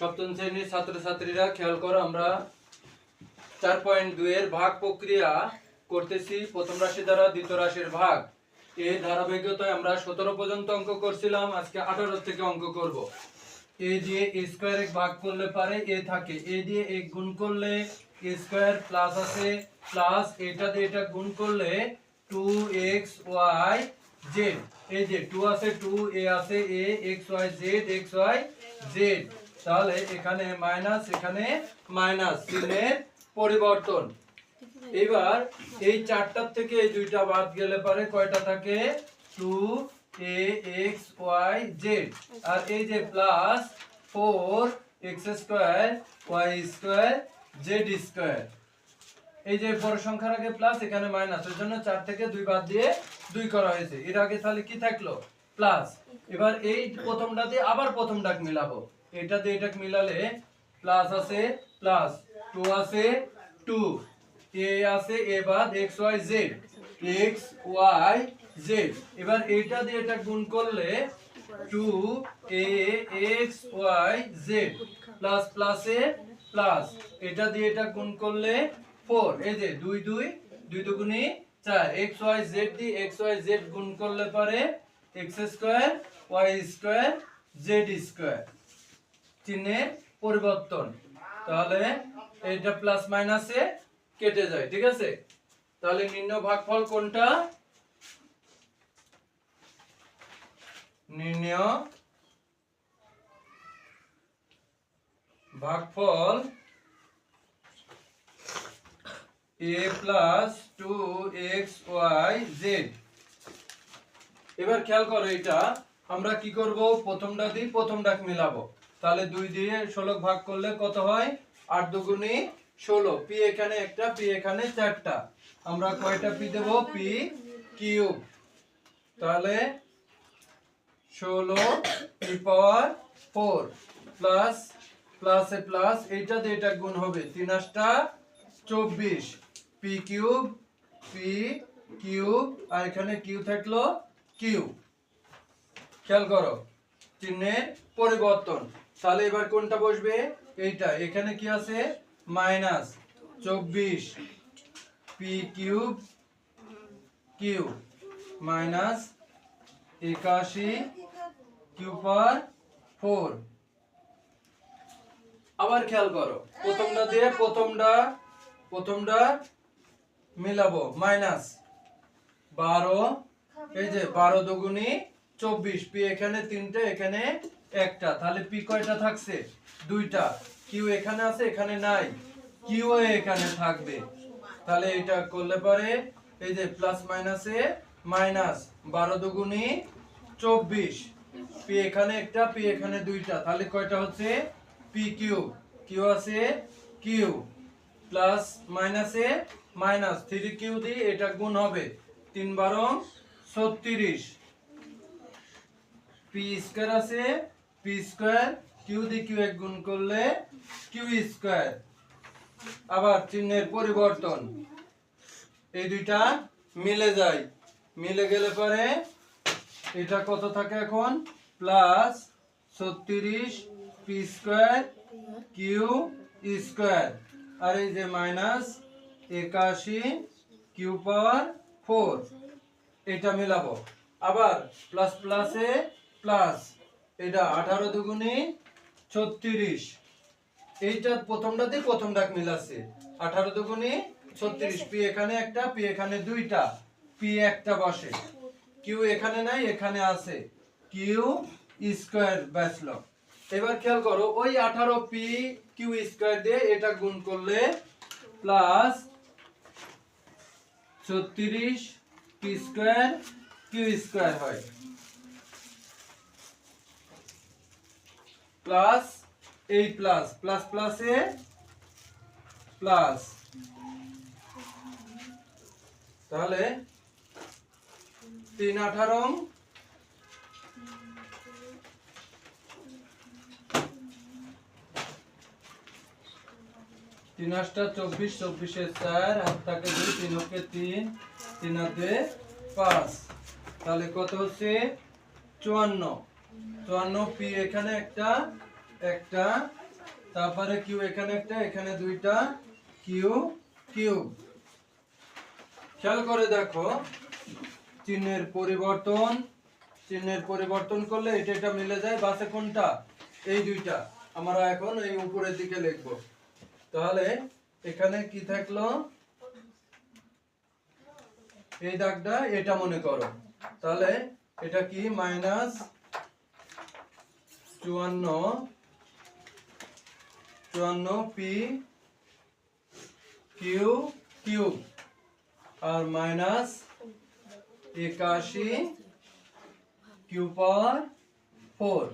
সপ্তম শ্রেণির ছাত্রছাত্রীরা খেয়াল করো, আমরা চার পয়েন্ট দুইয়ের ভাগ প্রক্রিয়া করতেছি প্রথম রাশি দ্বারা দ্বিতীয় রাশির ভাগ। এই ধারাবাহিকতায় আমরা সতেরো পর্যন্ত অঙ্ক করছিলাম, আজকে আঠারো থেকে অঙ্ক করব। এ দিয়ে এ স্কোয়ার ভাগ করলে পারে এ থাকে, এ দিয়ে এক গুণ করলে এ স্কোয়ার প্লাস আছে প্লাস এটা দিয়ে এটা গুণ করলে টু এক্স ওয়াই জেড এই যে টু আছে টু এ আছে A X Y Z X Y Z তাহলে এখানে মাইনাস এখানে মাইনাস চিহ্নের পরিবর্তন। এবার এই চারটার থেকে এই দুইটা বাদ গেলে পারে কয়টা থাকে? Two A X Y Z আর এই যে plus four X square Y square Z square এই যে বড় সংখ্যার আগে প্লাস এখানে মাইনাস এর জন্য চার থেকে দুই বাদ দিয়ে দুই করা হয়েছে। এর আগে তাহলে কি থাকল? প্লাস এবার এই প্রথমটা দিয়ে আবার প্রথম ডাক মিলাবো। এটা দিয়ে এটা মিলালে প্লাস আছে প্লাস টু আছে টু এ আছে এ বাদ X Y Z X Y Z এবার এটা দিয়ে এটা গুণ করলে two A X Y Z plus প্লাসে প্লাস এটা দিয়ে এটা গুণ করলে ফোর এই যে দুই দুই দুই দুগুণি চার। এক্স ওয়াই জেড দিয়ে এক্স ওয়াই জেড গুণ করলে পারে X square Y square Z square চিহ্নের পরিবর্তন। তাহলে এটা প্লাস মাইনাসে কেটে যায়, ঠিক আছে? তাহলে নিম্ন ভাগফল কোনটা? নির্ণয় ভাগফল A plus two X Y Z এবার খেয়াল করো এটা আমরা কি করব? প্রথমটা দিয়ে প্রথম ডাক মিলাবো। তাহলে দুই দিয়ে ষোলো ভাগ করলে কত হয়? আট দুগুণে ষোলো। পি এখানে একটা, পি এখানে চারটা। আমরা কয়টা পি দেবো? P cube. তাহলে ষোলো পি পাওয়ার ফোর। প্লাস, প্লাসে প্লাস, এইটা দিয়ে এটা গুণ হবে। তিন আটটা চব্বিশ। পি কিউব পি কিউব, আর এখানে কিউ থাকল কিউ। খেয়াল করো, চিহ্নের পরিবর্তন। তাহলে এবার কোনটা বসবে? এইটা। এখানে কি আছে? মাইনাস চব্বিশ পি কিউব কিউ মাইনাস একাশি কিউ পার ফোর। আবার খেয়াল করো, প্রথমটা দিয়ে প্রথমটা প্রথমটা মিলাবো। মাইনাস বারো, এই যে বারো দুগুনি চব্বিশ পি এখানে তিনটে, এখানে একটা। তাহলে পি কয়টা থাকছে? দুইটা। কিউ এখানে আছে, এখানে নাই। কিউ এখানে থাকবে। তাহলে এটা করলে পরে এই যে প্লাস মাইনাসে মাইনাস বারো দুগুনি চব্বিশ। পি এখানে একটা পি এখানে দুইটা। তাহলে কয়টা হচ্ছে? পি কিউ কিউ আছে কিউ প্লাস মাইনাসে মাইনাস থ্রি কিউ দিয়ে এটা গুণ হবে। তিন বারো ছত্রিশ। পি স্কোয়ার আছে পি স্কোয়ার কিউ দিয়ে কিউ এক গুণ করলে কিউ স্কোয়ার আবার চিহ্নের পরিবর্তন। এই দুইটা মিলে যায়। মিলে গেলে পরে এটা কত থাকে এখন? প্লাস ছত্রিশ পি স্কোয়ার কিউ স্কোয়ার আর এই যে মাইনাস একাশি কিউ পাওয়ার ফোর এটা মিলাবো। আবার প্লাস প্লাসে প্লাস এটা আঠারো দুগুণে ছত্রিশ। এইটা প্রথমটা দিয়ে প্রথম ডাক মিল আছে। আঠারো দুগুণে ছত্রিশ, পি এখানে একটা, পি এখানে দুইটা, পি একটা বসে। কিউ এখানে নাই, এখানে আছে। কিউ স্কোয়ার ব্যাচল এবার খেয়াল করো, ওই আঠারো পি কিউ স্কোয়ার দিয়ে এটা গুণ করলে প্লাস ছত্রিশ পি স্কোয়ার কিউ স্কোয়ার হয়। প্লাস এই প্লাস প্লাস প্লাসে প্লাস। তাহলে তিন আঠারো তিন আটটা চব্বিশ, চব্বিশে চার হাত দুই তিন ওকে তিন তিন হাতে পাঁচ। তাহলে কত হচ্ছে? চুয়ান্ন। চুয়ান্ন পি এখানে একটা একটা, তারপরে কিউ এখানে একটা, এখানে দুইটা কিউ কিউব খেয়াল করে দেখো, চিহ্নের পরিবর্তন চিহ্নের পরিবর্তন করলে এটা এটা মিলে যায়, বাসে কোনটা? এই দুইটা। আমরা এখন এই উপরের দিকে লিখব। তাহলে এখানে কি থাকল? এই দাগটা এটা মনে করো। তাহলে এটা কি? মাইনাস চুয়ান্ন চুয়ান্ন পি কিউ কিউব আর মাইনাস একাশি কিউ পাওয়ার ফোর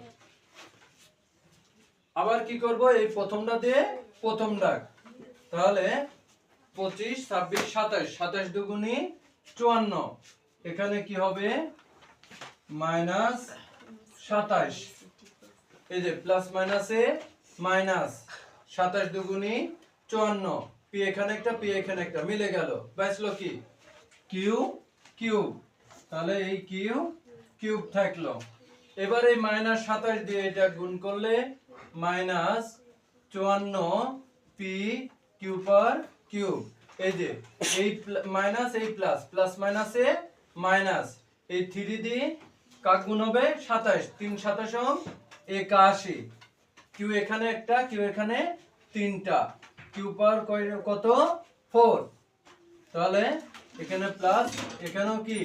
আবার কি করব? এই প্রথমটা দিয়ে প্রথম ডাক। তাহলে পঁচিশ, ছাব্বিশ, সাতাশ। সাতাশ দুগুনি চুয়ান্ন। এখানে কি হবে? মাইনাস সাতাশ। এই যে প্লাস মাইনাসে মাইনাস সাতাশ দুগুনি চুয়ান্ন। পি এখানে একটা পি এখানে একটা, মিলে গেল। বাঁচলো কি? কিউ কিউব তাহলে এই কিউ কিউব থাকল। এবার এই মাইনাস সাতাশ দিয়ে এটা গুণ করলে মাইনাস চুয়ান্ন পি কিউ পার কিউব এই যে, এই মাইনাস এই প্লাস প্লাস মাইনাসে মাইনাস এই থ্রি দিয়ে কাক গুণ হবে? সাতাশ। তিন সাতাশ একাশি। কিউ এখানে একটা কিউ এখানে তিনটা। কিউ পাওয়ার কত? ফোর তাহলে এখানে প্লাস এখানেও কি?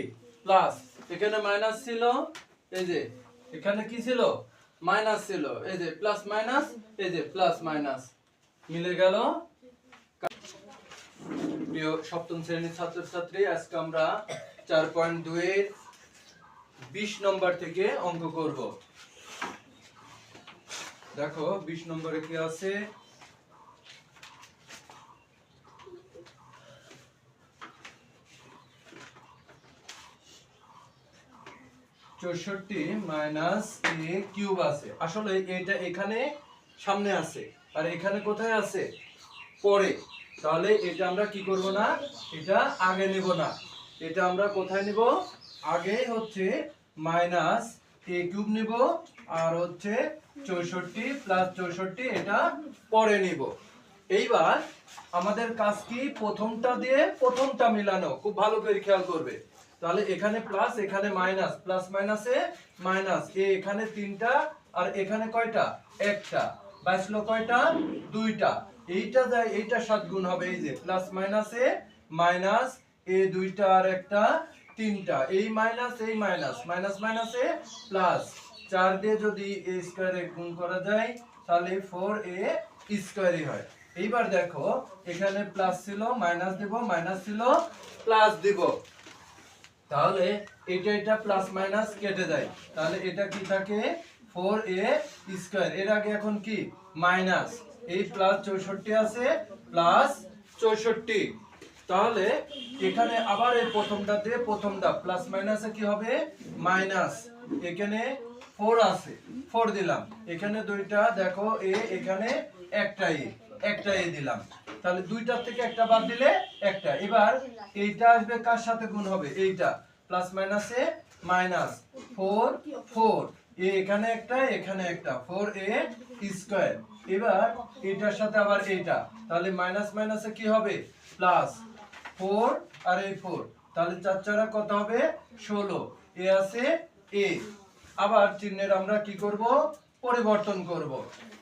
প্লাস এখানে মাইনাস ছিল, এই যে, এখানে কি ছিল? মাইনাস ছিল, এই যে প্লাস মাইনাস এই যে প্লাস মাইনাস মিলে গেল? প্রিয় সপ্তম শ্রেণির ছাত্রছাত্রী, আজকে আমরা চার পয়েন্ট দুই বিশ নম্বর থেকে অঙ্ক করব। দেখো, বিশ নম্বরে কি আছে? চৌষট্টি মাইনাস এ কিউব আছে। আসলে এটা এখানে সামনে আছে, আর এখানে কোথায় আছে? পরে। তাহলে এটা আমরা কি করব না? এটা আগে নিব না। এটা আমরা কোথায় নিব? আগে হচ্ছে মাইনাস এ কিউব নিব, আর হচ্ছে চৌষট্টি প্লাস চৌষট্টি, এটা পরে নিব। এইবার আমাদের কাজ কি? প্রথমটা দিয়ে প্রথমটা মিলানো, খুব ভালো করে খেয়াল করবে। তাহলে এখানে প্লাস এখানে মাইনাস প্লাস মাইনাসে মাইনাস এ এখানে তিনটা, আর এখানে কয়টা? একটা। বাঁচলো কয়টা? দুইটা। এইটা যায়, এইটা সাত গুণ হবে, এই যে প্লাস মাইনাসে মাইনাস এ দুইটা আর একটা তিনটা। এই মাইনাস এই minus minus minus A plus চার দিয়ে যদি এ স্কোয়ারে গুণ করা যায়, তাহলে ফোর এ স্কোয়ারই হয়। এইবার দেখো, এখানে প্লাস ছিল মাইনাস দিব মাইনাস ছিল প্লাস দিব। তাহলে এটা এটা প্লাস মাইনাস কেটে যায় তাহলে এটা কি থাকে? ফোর এ স্কোয়ার এর আগে এখন কি? মাইনাস এই প্লাস চৌষট্টি আছে প্লাস চৌষট্টি। তাহলে এখানে আবার এই প্রথমটা দিয়ে প্রথমটা প্লাস মাইনাসে কি হবে? মাইনাস এখানে ফোর আছে। ফোর দিলাম। এখানে দুইটা, দেখো, এ, এখানে একটা এ একটা এ দিলাম। তাহলে দুইটার থেকে একটা বাদ দিলে একটা। এবার এইটা আসবে কার সাথে গুণ হবে? এইটা। প্লাস মাইনাসে মাইনাস ফোর ফোর এ এখানে একটা এখানে একটা। ফোর এ স্কোয়ার এবার এটার সাথে আবার এইটা। তাহলে মাইনাস মাইনাসে কি হবে? প্লাস ফোর আর এই ফোর। তাহলে চার চারা কত হবে? ষোলো। এ আছে এ। আবার চিহ্নের আমরা কি করব? পরিবর্তন করব।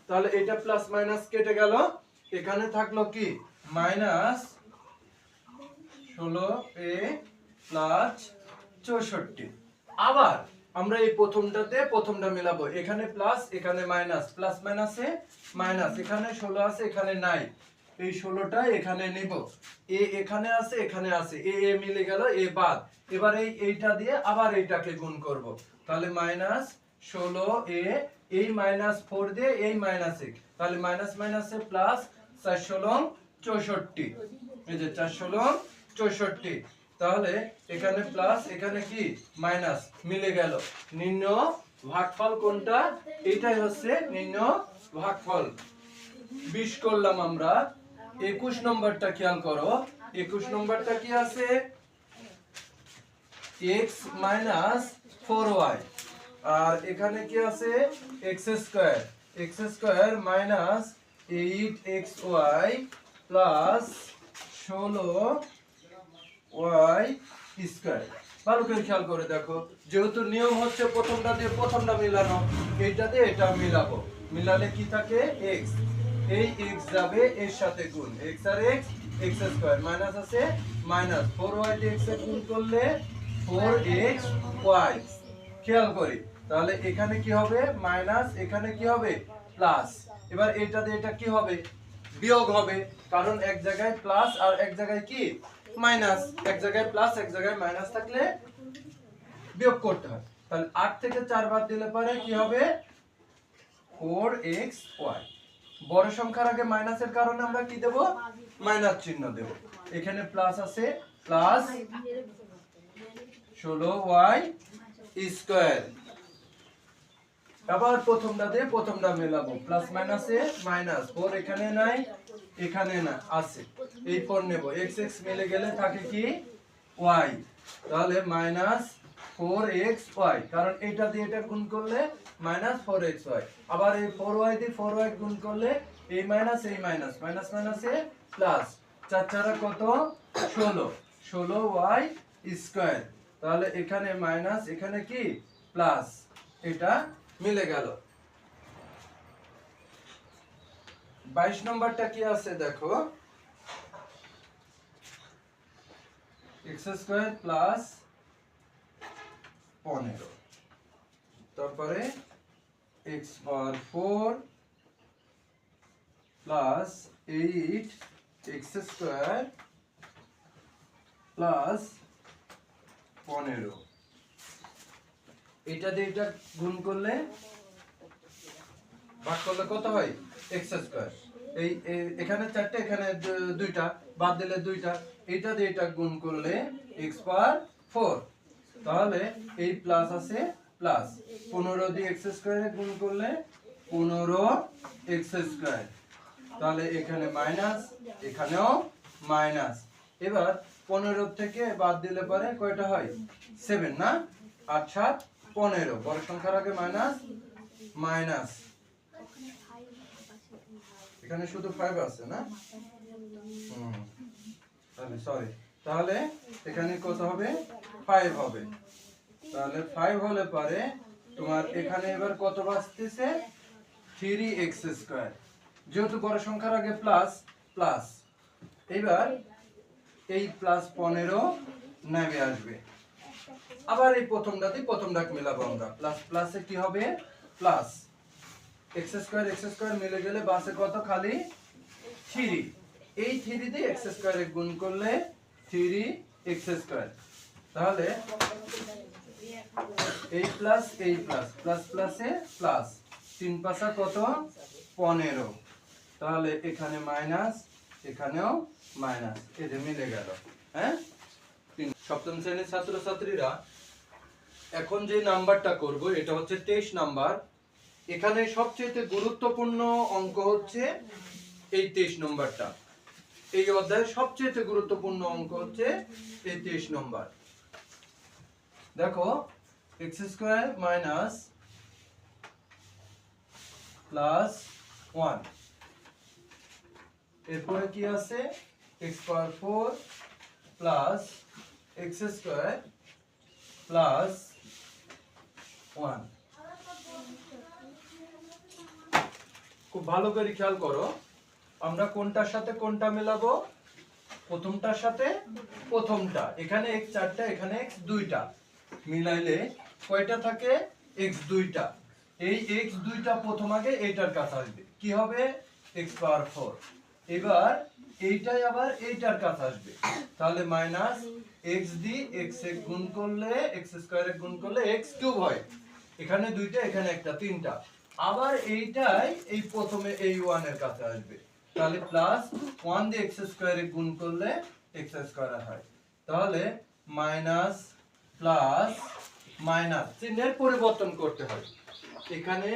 তাহলে এটা প্লাস মাইনাস কেটে গেল। এখানে থাকল কি? মাইনাস ষোলো এ প্লাস চৌষট্টি। আবার আমরা এই প্রথমটাতে প্রথমটা মিলাবো। এখানে প্লাস এখানে মাইনাস প্লাস মাইনাসে মাইনাস এখানে ষোলো আছে, এখানে নাই। এই ষোলোটা এখানে নিব। এ এখানে আছে এখানে আছে। এ এ মিলে গেল, এ বাদ। এবার এই, এইটা দিয়ে আবার এইটাকে গুণ করব। তাহলে মাইনাস ষোলো এ, এই মাইনাস ফোর দিয়ে এই মাইনাস এক। তাহলে মাইনাস মাইনাসে প্লাস চার ষোলো চৌষট্টি। এই যে চার ষোলো চৌষট্টি। তাহলে এখানে প্লাস, এখানে কি? মাইনাস মিলে গেল। নিম্ন ভাগফল কোনটা? এটাই হচ্ছে নিম্ন ভাগফল। বিশ করলাম আমরা। একুশ নম্বরটা খেয়াল করো। একুশ নম্বরটা কি আছে? এক্স মাইনাস ফোর ওয়াই আর এখানে কি আছে? X square X square minus eight X Y plus ষোলো ওয়াই স্কোয়ার ভালো করে খেয়াল করে দেখো, যেহেতু নিয়ম হচ্ছে প্রথমটা দিয়ে প্রথমটা মিলানো, এইটা দিয়ে এটা মিলাবো। মিলালে কি থাকে? এক্স এই এক্স যাবে এর সাথে গুণ। এক্স আর এক্স এক্স স্কোয়ার মাইনাস আছে মাইনাস। ফোর ওয়াই এক্স এ গুণ করলে ফোর এক্স ওয়াই খেয়াল করি। তাহলে এখানে কি হবে? মাইনাস এখানে কি হবে? প্লাস এবার এটা দিয়ে এটা কি হবে? বিয়োগ হবে। কারণ এক জায়গায় প্লাস আর এক জায়গায় কি? মাইনাস। এক জায়গায় প্লাস এক জায়গায় মাইনাস থাকলে বিয়োগ করতে হয়। তাহলে আট থেকে চার বাদ দিলে পরে কি হবে? ফোর এক্স ওয়াই বড় সংখ্যার আগে মাইনাসের কারণে আমরা কি দেব? মাইনাস চিহ্ন দেব। এখানে প্লাস আছে প্লাস ষোলো ওয়াই স্কোয়ার আবার প্রথমটা দিয়ে প্রথমটা মেলাবো। প্লাস মাইনাসে মাইনাস ফোর এখানে নাই, এখানে না, আছে। এই ফোর নেব। এক্স এক্স মিলে গেলে থাকে কি? ওয়াই তাহলে মাইনাস ফোর এক্স ওয়াই কারণ এটা দিয়ে এটা গুণ করলে মাইনাস ফোর এক্স ওয়াই আবার এই ফোর ওয়াই দিয়ে ফোর ওয়াই গুণ করলে এই মাইনাস এই মাইনাস মাইনাস মাইনাসে প্লাস চার চারা কত? ষোলো। ষোলো ওয়াই স্কোয়ার তাহলে এখানে মাইনাস এখানে কি? প্লাস এটা মিলে গেল। বাইশ নম্বরটা কি আছে দেখো? এক্স স্কোয়ার প্লাস পনেরো। তারপরে x power four plus eight x square plus পনেরো। এটা দিয়ে এটা গুণ করলে ভাগ করলে কত হয়? এক্স স্কোয়ার এই এখানে চারটে, এখানে দুইটা, বাদ দিলে দুইটা। এটা দিয়ে এটা গুণ করলে এক্স পাওয়ার ফোর তাহলে এই প্লাস আছে প্লাস পনেরো দিয়ে এক্স স্কোয়ারে গুণ করলে পনেরো এক্স স্কোয়ার তাহলে এখানে মাইনাস এখানেও মাইনাস এবার পনেরো থেকে বাদ দিলে পরে কয়টা হয়? সেভেন না? আট, সাত, পনেরো। বড় সংখ্যার আগে মাইনাস মাইনাস এখানে শুধু ফাইভ আছে না? হুম। তাহলে সরি তাহলে এখানে কত হবে? ফাইভ হবে। তাহলে ফাইভ হলে পরে তোমার এখানে এবার কত বাঁচতেছে? থ্রি এক্স স্কোয়ার যেহেতু বড় সংখ্যার আগে প্লাস প্লাস এবার এই প্লাস পনেরো নেমে আসবে। আবার এই প্রথম ডাতে প্রথম ডাক মেলাবো আমরা। প্লাস প্লাসে কি হবে? Plus x square x square মিলে গেলে বাসে কত খালি? থ্রি এই থ্রি দিয়ে এক্স স্কোয়ারে গুণ করলে থ্রি এক্স স্কোয়ার। তাহলে এই প্লাস এই প্লাস প্লাস প্লাসে প্লাস। তিন পাশা কত? পনেরো। তাহলে এখানে মাইনাস, এখানেও মাইনাস। যে মিলে গেল হ্যাঁ? সপ্তম শ্রেণির ছাত্রছাত্রীরা এখন যে নাম্বারটা করব, এটা হচ্ছে তেইশ নাম্বার। এখানে সবচেয়ে গুরুত্বপূর্ণ অঙ্ক হচ্ছে এই তেইশ নম্বরটা। এই অধ্যায়ের সবচেয়ে গুরুত্বপূর্ণ অঙ্ক হচ্ছে এই তেইশ নম্বর। দেখো x square minus plus one এরপরে কি আছে? X power four plus x square plus one খুব ভালো করে খেয়াল করো। আমরা কোনটার সাথে কোনটা মেলাবো? প্রথমটার সাথে প্রথমটা। এখানে x চারটা, এখানে x দুইটা। মিলাইলে কয়টা থাকে? x দুইটা। এই x দুইটা প্রথম আগে এইটার কাছে আসবে। কি হবে? x পাওয়ার ফোর এবার এইটাই আবার এইটার কাছে আসবে। তাহলে মাইনাস এক্স দি এক্স এ গুণ করলে, x স্কয়ারে গুণ করলে এক্স কিউব হয়। এখানে দুইটা, এখানে একটা, তিনটা। আবার এইটাই এই প্রথমে এই ওয়ানের কাছে আসবে। তাহলে প্লাস ওয়ান দিয়ে এক্স স্কোয়ারে গুণ করলে এক্স স্কোয়ার হয়। তাহলে মাইনাস প্লাস মাইনাস চিহ্নের পরিবর্তন করতে হয়। এখানে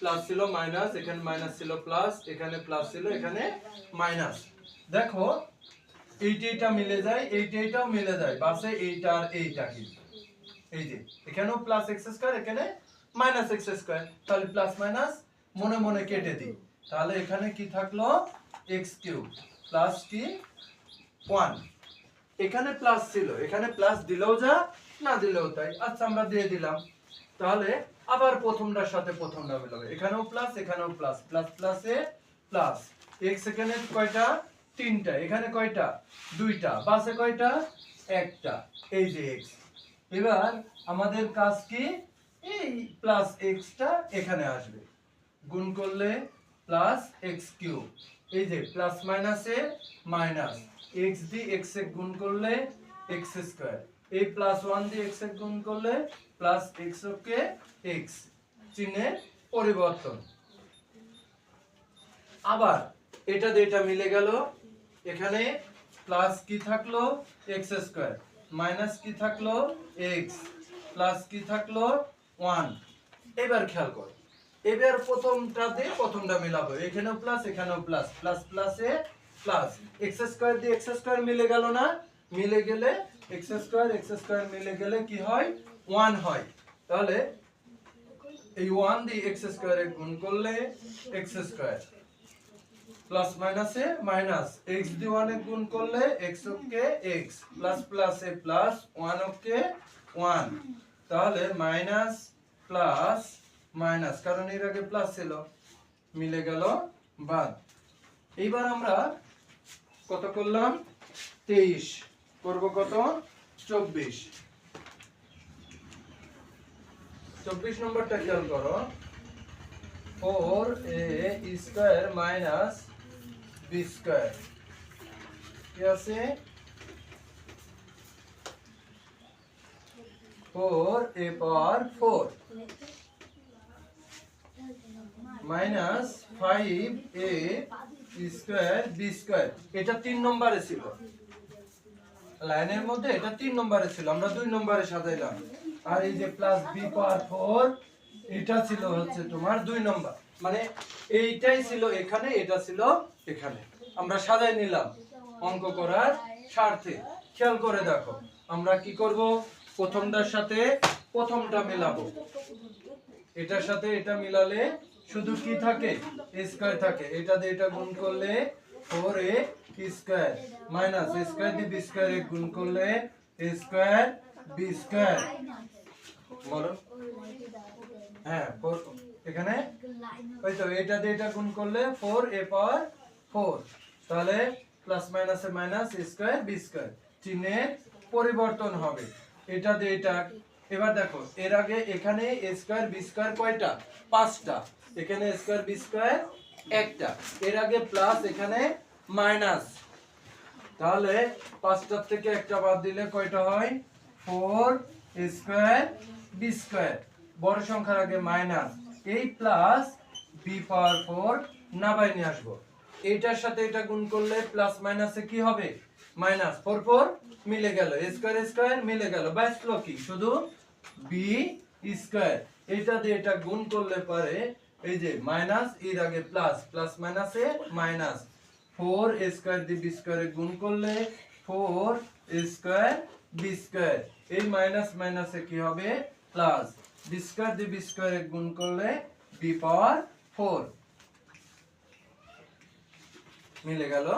প্লাস ছিল মাইনাস এখানে মাইনাস ছিল প্লাস এখানে প্লাস ছিল, এখানে মাইনাস দেখো, এইটা এইটা মিলে যায়, এইটা এইটাও মিলে যায়। বাসে এইটা আর এইটা কি? এই যে, এখানেও প্লাস এক্স স্কোয়ার এখানে মাইনাস এক্স স্কোয়ার তাহলে প্লাস মাইনাস মনে মনে কেটে দিই। তাহলে এখানে কি থাকল? এক্স কিউব প্লাস কি ওয়ান এখানে প্লাস ছিল, এখানে প্লাস দিলেও যা, না দিলেও তাই। আচ্ছা আমরা দিয়ে দিলাম। তাহলে আবার প্রথমটার সাথে প্রথমটা মিলাবে। এখানেও প্লাস এখানেও প্লাস প্লাস প্লাসে প্লাস এক্স এখানে কয়টা? তিনটা। এখানে কয়টা? দুইটা। বাসে কয়টা? একটা। এই যে এক্স এবার আমাদের কাজ কি? এই প্লাস এক্সটা এখানে আসবে। গুণ করলে প্লাস এক্স কিউব এই যে প্লাস মাইনাসে মাইনাস এক্স দি এক্স এ গুণ করলে এক্স স্কোয়ার এই প্লাস ওয়ান দিয়ে এক্স এ গুণ করলে প্লাস এক্স কে এক্স চিহ্নের পরিবর্তন। আবার এটা দিয়ে এটা মিলে গেল, এখানে প্লাস কি থাকল? এক্স স্কোয়ার মাইনাস কি থাকল? এক্স প্লাস কি থাকল? ওয়ান এবার খেয়াল কর। এবার প্রথমটা দিয়ে প্রথমটা মিলাবো। এখানেও প্লাস এখানেও প্লাস প্লাস প্লাসে প্লাস এক্স স্কোয়ার দিয়ে এক্স স্কোয়ার মিলে গেল না? মিলে গেলে এক্স স্কোয়ার এক্স স্কোয়ার মিলে গেলে কি হয়? ওয়ান হয়। তাহলে এই ওয়ান দিয়ে এক্স স্কোয়ারে গুণ করলে এক্স স্কোয়ার প্লাস মাইনাসে মাইনাস এক্স দিয়ে ওয়ানে গুণ করলে এক্স ওকে এক্স প্লাস প্লাসে প্লাস ওয়ান ওকে ওয়ান তাহলে মাইনাস প্লাস মাইনাস, কারণ এর আগে প্লাস ছিল। মিলে গেল বাদ। এইবার আমরা কত করলাম? তেইশ। করব কত? চব্বিশ। চব্বিশ নম্বরটা খেয়াল করো। Four a square minus b square কি আছে? Four a power four minus five a square b square. এটা তিন নম্বরে ছিল। লাইনের মধ্যে এটা তিন নম্বরে ছিল। আমরা দুই নম্বরে সাজাইলাম। আর এই যে প্লাস বি পাওয়ার ফোর এটা ছিল হচ্ছে তোমার দুই নম্বর। মানে এইটাই ছিল এখানে, এটা ছিল এখানে। আমরা সাজাই নিলাম অঙ্ক করার স্বার্থে। খেয়াল করে দেখো, আমরা কি করব? প্রথমটার সাথে প্রথমটা মেলাবো। এটার সাথে এটা মিলালে শুধু কি থাকে? স্কয়ার থাকে। এটা দিয়ে এটা গুণ করলে four a square minus square দিয়ে বি স্কয়ার গুণ করলে স্কয়ার বি স্কয়ার বলো? হ্যাঁ এখানে? ওই তো, এটা দিয়ে এটা গুণ করলে ফোর এ পাওয়ার ফোর তাহলে প্লাস মাইনাসে মাইনাস স্কয়ার বি স্কয়ার চিহ্নের পরিবর্তন হবে। এটা দিয়ে এটা এবার দেখো, এর আগে এখানে স্কয়ার বি স্কয়ার কয়টা? পাঁচটা। এখানে স্কয়ার বি স্কয়ার একটা। এর আগে প্লাস এখানে মাইনাস তাহলে পাঁচটার থেকে একটা বাদ দিলে কয়টা হয়? ফোর স্কোয়ার বি স্কোয়ার বড় সংখ্যার আগে মাইনাস এই প্লাস বি পাওয়ার ফোর না বাই নিয়ে আসব। এইটার সাথে এটা গুণ করলে প্লাস মাইনাসে কি হবে? মাইনাস ফোর ফোর মিলে গেল। স্কোয়ার স্কোয়ার মিলে গেল। বাঁচলো কি শুধু বি স্কোয়ার এটা দিয়ে এটা গুণ করলে পারে এই যে মাইনাস এর আগে প্লাস প্লাস মাইনাসে মাইনাস ফোর স্কোয়ার দিয়ে বি স্কোয়ারে গুণ করলে ফোর স্কোয়ার বি স্কোয়ার এই মাইনাস মাইনাসে কি হবে? প্লাস বি স্কোয়ার দিয়ে বি স্কোয়ারে গুণ করলে বি পাওয়ার ফোর মিলে গেল।